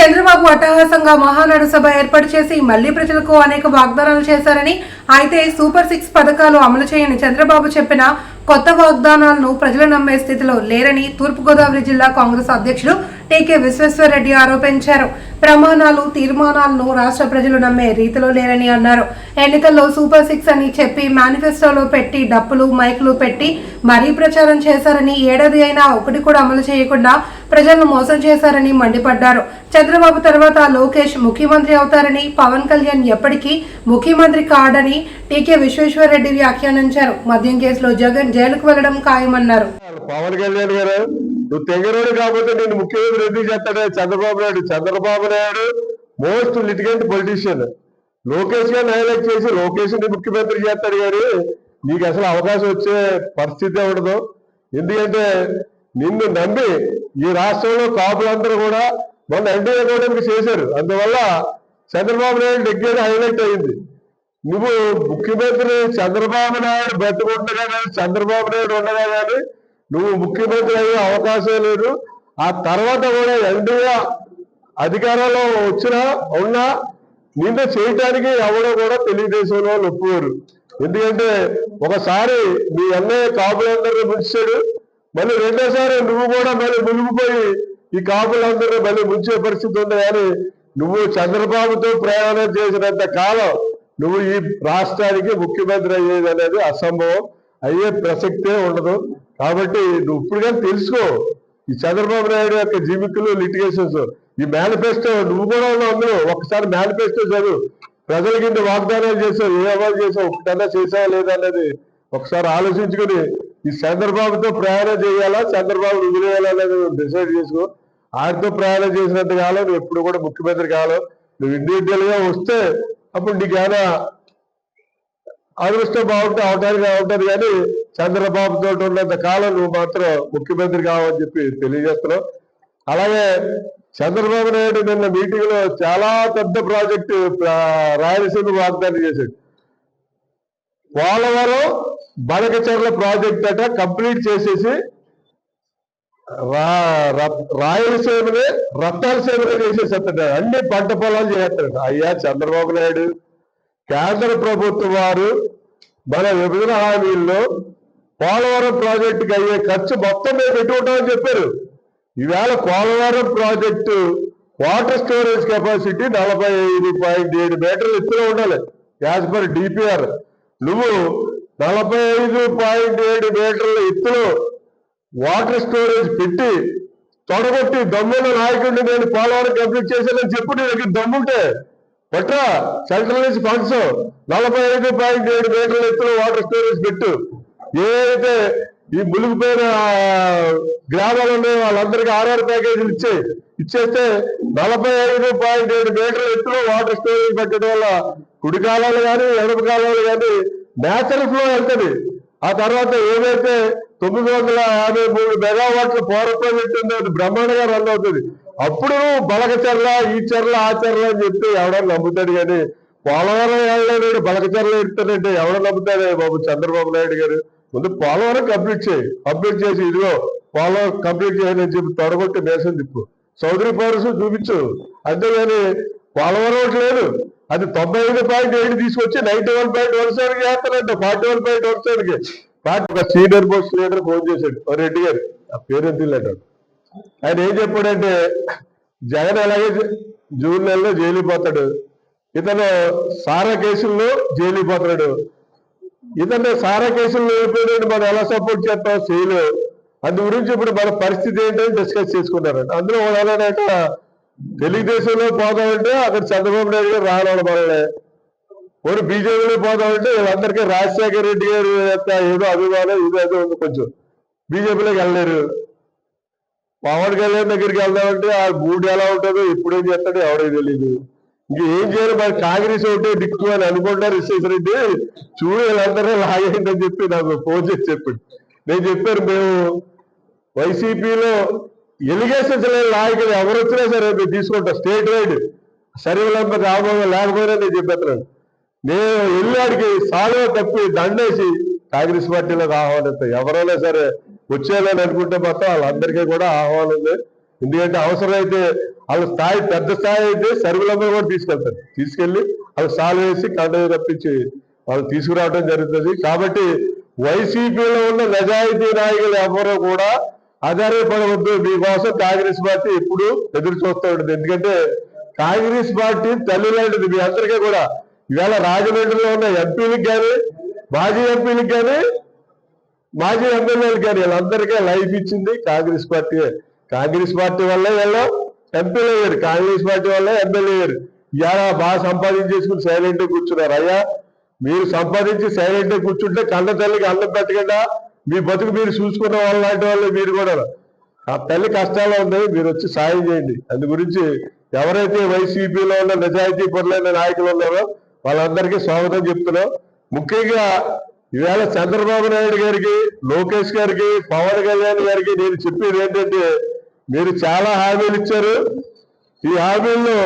చంద్రబాబు అట్టహాసంగా మహానాడు సభ ఏర్పాటు చేసి మళ్ళీ ప్రజలకు అనేక వాగ్దానాలు చేశారని అయితే సూపర్ సిక్స్ పథకాలు అమలు చేయని చంద్రబాబు చెప్పిన కొత్త వాగ్దానాలను ప్రజలు నమ్మే స్థితిలో లేరని తూర్పుగోదావరి జిల్లా కాంగ్రెస్ అధ్యక్షుడు టీకే విశ్వేశ్వరరెడ్డి ఆరోపించారు. ప్రమాణాలు తీర్మానాలను రాష్ట్ర ప్రజలు నమ్మే రీతిలో లేరని అన్నారు. ఎన్నికల్లో సూపర్ సిక్స్ అని చెప్పి మేనిఫెస్టోలో పెట్టి డప్పులు మైకులు పెట్టి మరీ ప్రచారం చేశారని ఏడాది అయినా ఒకటి కూడా అమలు చేయకుండా ప్రజలను మోసం చేశారని మండిపడ్డారు. చంద్రబాబు తర్వాత లోకేష్ ముఖ్యమంత్రి అవుతారని పవన్ కళ్యాణ్ ఎప్పటికీ ముఖ్యమంత్రి కాడని టీకే విశ్వేశ్వరరెడ్డి వ్యాఖ్యానించారు. మద్యం కేసులో జగన్ జైలుకు వెళ్ళడం ఖాయమన్నారు. పవన్ కళ్యాణ్ గారు నువ్వు తెగరోడు కాకపోతే నేను ముఖ్యమంత్రి ఎందుకు చేస్తాడే Chandrababu Naidu. Chandrababu Naidu most litigant politician. Lokesh గారిని హైలైట్ చేసి లోకేష్ని ముఖ్యమంత్రి చేస్తాడు గారు నీకు అసలు అవకాశం వచ్చే పరిస్థితి ఉండదు. ఎందుకంటే నిన్ను నమ్మి ఈ రాష్ట్రంలో కాపులందరూ కూడా మొన్న ఎన్డీఏ కూటమికి చేశారు. అందువల్ల చంద్రబాబు నాయుడు దగ్గర హైలైట్ అయింది. నువ్వు ముఖ్యమంత్రి చంద్రబాబు నాయుడు బతుకుండగా కానీ చంద్రబాబు నాయుడు ఉండగా కానీ నువ్వు ముఖ్యమంత్రి అయ్యే అవకాశం లేదు. ఆ తర్వాత కూడా ఎన్డీఏ అధికారంలో వచ్చినా ఉన్నా నిన్ను చేయటానికి ఎవడో కూడా తెలుగుదేశం వాళ్ళు ఒప్పుకోరు. ఎందుకంటే ఒకసారి మీ అన్నయ్య కాపులందరినీ ముంచాడు. మళ్ళీ రెండోసారి నువ్వు కూడా మళ్ళీ మునిగిపోయి ఈ కాపులందరినీ మళ్ళీ ముంచే పరిస్థితి ఉంది కానీ నువ్వు చంద్రబాబుతో ప్రయాణం చేసినంత కాలం నువ్వు ఈ రాష్ట్రానికి ముఖ్యమంత్రి అయ్యేది అనేది అసంభవం. అయ్యే ప్రసక్తే ఉండదు. కాబట్టి నువ్వు ఇప్పుడు కానీ తెలుసుకో. ఈ చంద్రబాబు నాయుడు యొక్క జీవితంలో లిటిగేషన్స్ ఈ మేనిఫెస్టో నువ్వు కూడా ఉన్నావు అందులో. ఒకసారి మేనిఫెస్టో చదువు. ప్రజలకి కింద వాగ్దానాలు చేసావు ఏ అవాలు చేసావు ఒకటన్నా చేసావా లేదా అనేది ఒకసారి ఆలోచించుకొని ఈ చంద్రబాబుతో ప్రయాణం చేయాలా చంద్రబాబు వదిలేయాలా అనేది డిసైడ్ చేసుకో. ఆయనతో ప్రయాణం చేసినంత కాలం నువ్వు ఎప్పుడు కూడా ముఖ్యమంత్రి కాలం. నువ్వు ఇండివిజువల్గా వస్తే అప్పుడు నీకు ఏమైనా అదృష్టం బాగుంటే అవటానికి ఉంటుంది కానీ చంద్రబాబు తోటి ఉన్నంత కాలం నువ్వు మాత్రం ముఖ్యమంత్రి కావని చెప్పి తెలియజేస్తున్నావు. అలాగే చంద్రబాబు నాయుడు నిన్న మీటింగ్లో చాలా పెద్ద ప్రాజెక్టు రాయలసీమ వాగ్దానం చేశాడు. పోలవరం బనకచర్ల ప్రాజెక్ట్ అట కంప్లీట్ చేసేసి రా- రాయలసీమని రత్నాలసీమని చేసేస్తాడు అన్ని పంట పొలాలు చేస్తాడు అయ్యా చంద్రబాబు నాయుడు కేంద్ర ప్రభుత్వం వారు మన విభజన హామీల్లో పోలవరం ప్రాజెక్టుకి అయ్యే ఖర్చు మొత్తం మేము పెట్టుకుంటామని చెప్పారు. ఈవేళ Polavaram project water storage capacity నలభై ఐదు పాయింట్ ఏడు మీటర్లు ఎత్తులో ఉండాలి. As per DPR. నువ్వు నలభై ఐదు పాయింట్ ఏడు మీటర్ల ఎత్తులో వాటర్ స్టోరేజ్ పెట్టి తొడగొట్టి దమ్మున్న నాయకుడిని నేను పోలవరం కంప్లీట్ చేశానని చెప్పు నీ దగ్గర దమ్ముంటే పట్రా సెంట్రల్ నుంచి ఫండ్స్ నలభై ఐదు పాయింట్ ఏడు మీటర్ల ఎత్తులో వాటర్ స్టోరేజ్ పెట్టు. ఏదైతే ఈ మునిగిపోయిన గ్రామాలు ఉన్నాయో వాళ్ళందరికీ ఆర్ఆర్ ప్యాకేజీలు ఇచ్చే ఇచ్చేస్తే నలభై ఐదు పాయింట్ ఏడు మీటర్ల ఎత్తులో వాటర్ స్టోరేజ్ పెట్టడం వల్ల కుడి కాలాలు కానీ ఎడమ కాలాలు కానీ నేచురల్ ఫ్లో వెళ్తుంది. ఆ తర్వాత ఏదైతే తొమ్మిది వందల యాభై మూడు మెగావాట్ల పవర్ ప్రాజెక్ట్ ఉందో అది బ్రహ్మాండంగా రన్ అవుతుంది. అప్పుడు బలక చెర్ల ఈ చెర్ల ఆ చెర్ల అని చెప్పి ఎవడో నమ్ముతాడు కానీ పోలవరం వెళ్ళలేడు బలక చెర్ల ఎడుతాడంటే ఎవడో నమ్ముతాడే బాబు? చంద్రబాబు నాయుడు గారు. ముందు పోలవరం కంప్లీట్ చేయి. కంప్లీట్ చేసి ఇదిగో పోలవరం కంప్లీట్ చేయని చెప్పి తొడగొట్టి మేసం తిప్పు. చౌదరి పౌరసు చూపించు. అంతేగాని పోలవరం ఒకటి లేదు. అది తొంభై ఐదు పాయింట్ ఏడు తీసుకొచ్చి ninety one point one seven forty one point one seven party ఒక సీనియర్ మోస్ట్ లీడర్ ఫోన్ చేశాడు. రెడ్డి గారు ఆ పేరు ఎంత లేదు ఆయన ఏం చెప్పాడంటే జగన్ ఎలాగే జూన్ నెలలో జైలిపోతాడు ఇతను సారా కేసుల్లో జైలిపోతాడు ఇతను సారా కేసుల్లో వెళ్ళిపోయాడు మనం ఎలా సపోర్ట్ చేస్తాం చేయలు. అందు గురించి ఇప్పుడు మన పరిస్థితి ఏంటని డిస్కస్ చేసుకున్నారు అందులో వాళ్ళనట తెలుగుదేశంలో పోదామంటే అక్కడ చంద్రబాబు నాయుడు గారు రావాలి మనల్ని. పోనీ బీజేపీలో పోదామంటే వీళ్ళందరికీ రాజశేఖర రెడ్డి గారు ఏదో అభిమానం ఇదేదో ఉంది కొంచెం. బీజేపీలోకి వెళ్ళలేరు. పవన్ కళ్యాణ్ దగ్గరికి వెళ్దామంటే ఆ మూడు ఎలా ఉంటుందో ఇప్పుడేం చేస్తాడో ఎవడో తెలియదు ఇంక ఏం చేయాలి? మరి కాంగ్రెస్ ఒకటే దిక్కు అని అనుకుంటారు విశ్వేశ్వరరెడ్డి చూడు వీళ్ళందరూ లాగేంటని చెప్పి నాకు ఫోన్ చేసి చెప్పాడు. నేను చెప్పాను మేము వైసీపీలో ఎలిగేషన్స్ లేని నాయకులు ఎవరు వచ్చినా సరే మేము తీసుకుంటాం స్టేట్ వైడ్. సరివలంప రాబోయే లేకపోయినా నేను చెప్పేస్తున్నాను. నేను వెళ్ళాడికి సాలో తప్పి దండేసి కాంగ్రెస్ పార్టీలో ఆహ్వానిస్తాను ఎవరైనా సరే వచ్చేయాలని అనుకుంటే మాత్రం వాళ్ళందరికీ కూడా ఆహ్వానం ఉంది. ఎందుకంటే అవసరమైతే వాళ్ళ స్థాయి పెద్ద స్థాయి అయితే సరుకులందరూ కూడా తీసుకెళ్తారు. తీసుకెళ్ళి వాళ్ళు సాల్వ్ వేసి కండ తప్పించి వాళ్ళు తీసుకురావడం జరుగుతుంది. కాబట్టి వైసీపీలో ఉన్న నిజాయితీ నాయకులు ఎవరో కూడా ఆధారపడవద్దు మీకోసం కాంగ్రెస్ పార్టీ ఎప్పుడు ఎదురు చూస్తూ ఉంటుంది. ఎందుకంటే కాంగ్రెస్ పార్టీ తల్లి లాంటిది. మీ అందరికీ కూడా ఇవాళ రాజమండ్రిలో ఉన్న ఎంపీలకు కానీ మాజీ ఎంపీలకు కానీ మాజీ ఎమ్మెల్యేలు కానీ వీళ్ళందరికీ లైఫ్ ఇచ్చింది కాంగ్రెస్ పార్టీ. కాంగ్రెస్ పార్టీ వల్ల వీళ్ళు ఎంపీలు అయ్యారు. కాంగ్రెస్ పార్టీ వల్ల ఎమ్మెల్యే అయ్యారు. ఇవాళ బాగా సంపాదించేసుకుని సైలెంట్ కూర్చున్నారు. అయ్యా మీరు సంపాదించి సైలెంట్ కూర్చుంటే కళ్ళ తల్లికి అన్నం పెట్టకుండా మీ బతుకు మీరు చూసుకున్న వాళ్ళ లాంటి వాళ్ళు మీరు కూడా. ఆ తల్లి కష్టాలు ఉన్నాయి మీరు వచ్చి సాయం చేయండి. అందు గురించి ఎవరైతే వైసీపీలో ఉన్న నిజాయితీ పరులైన నాయకులు ఉన్నారో వాళ్ళందరికీ స్వాగతం చెప్తున్నాం. ముఖ్యంగా ఈవేళ చంద్రబాబు నాయుడు గారికి లోకేష్ గారికి పవన్ కళ్యాణ్ గారికి నేను చెప్పేది ఏంటంటే మీరు చాలా హామీలు ఇచ్చారు. ఈ హామీల్లో